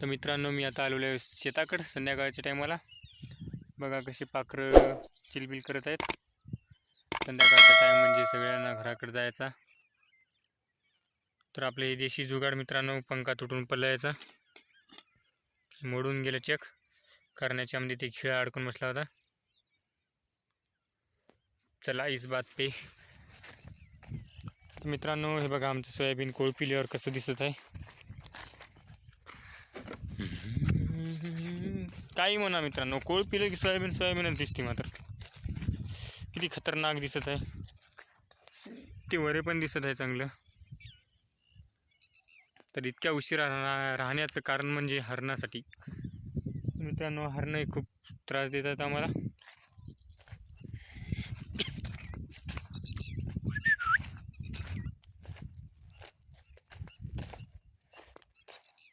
तर मित्रांनो मी आता आलेलो आहे शेताकडं संध्याकाळच्या टायमाला बघा कशी पाखरं चिलबिल करत आहेत. संध्याकाळचा टाईम म्हणजे सगळ्यांना घराकडे जायचा. तर आपले हे देशी जुगाड मित्रांनो पंखा तुटून पडला मोडून गेलं चेक करण्याच्यामध्ये ते खिळा अडकून बसला होता. चला इस बात पे. मित्रांनो हे बघा आमचं सोयाबीन कोळपिल्यावर कसं दिसत आहे. काही म्हणा मित्रांनो कोळ पिलं की सोयाबीन सोयाबीनच दिसते मात्र. किती खतरनाक दिसत आहे. ते वरे पण दिसत आहे चांगलं. तर इतक्या उशिरा राहणा राहण्याचं कारण म्हणजे हरणासाठी. मित्रांनो हरणं हे खूप त्रास देतात आम्हाला.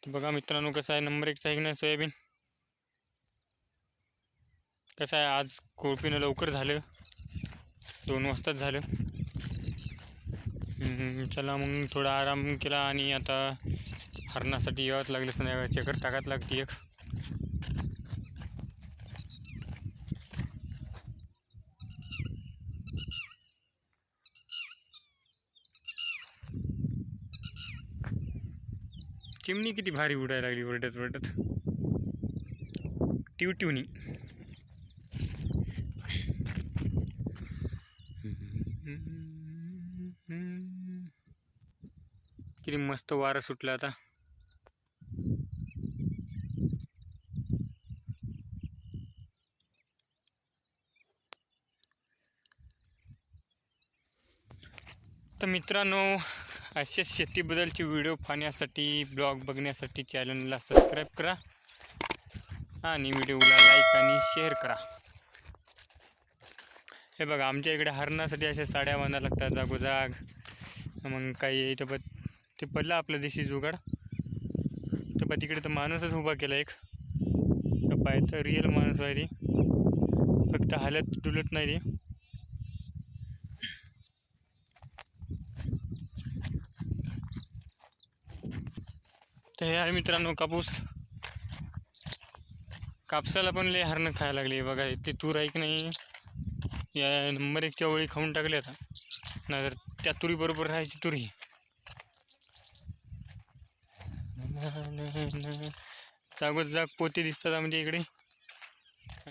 बघा मित्रांनो कसं आहे नंबर एकचा आहे की नाही सोयाबीन. कसं आहे आज कोळपीनं लवकर झालं. दोन वाजताच झालं. चला मग थोडा आराम केला आणि आता हरणासाठी यावंच लागलं संध्याकाळी चेकर टाकत लागते एक. चिमणी किती भारी उडायला लागली वरटत वरटत टिव किती मस्त वारा सुटला आता. तर मित्रांनो असेच शेतीबद्दलचे व्हिडिओ पाहण्यासाठी ब्लॉग बघण्यासाठी चॅनलला सबस्क्राईब करा आणि व्हिडिओला लाईक आणि शेअर करा. हे बघा आमच्या इकडे हरणासाठी अशा साड्या बांधा लागतात जागोजाग. मग काही इथं पण ते पडलं आपलं देशी जुगाड. तर पण तिकडे तर माणूसच उभा केला एक. पाय तर रिअल माणूस आहे रे फक्त हालत डुलत नाही रे तर हे आहे मित्रांनो कापूस. कापसाला पण लय हरणं खायला लागली बघा ते तूर आहे की नाही? या नंबर एकच्या ओळी खाऊन टाकले आता. नाहीतर त्या तुरीबरोबर राहायची तुरी. जागोजाग पोते दिसतात आमच्या म्हणजे इकडे.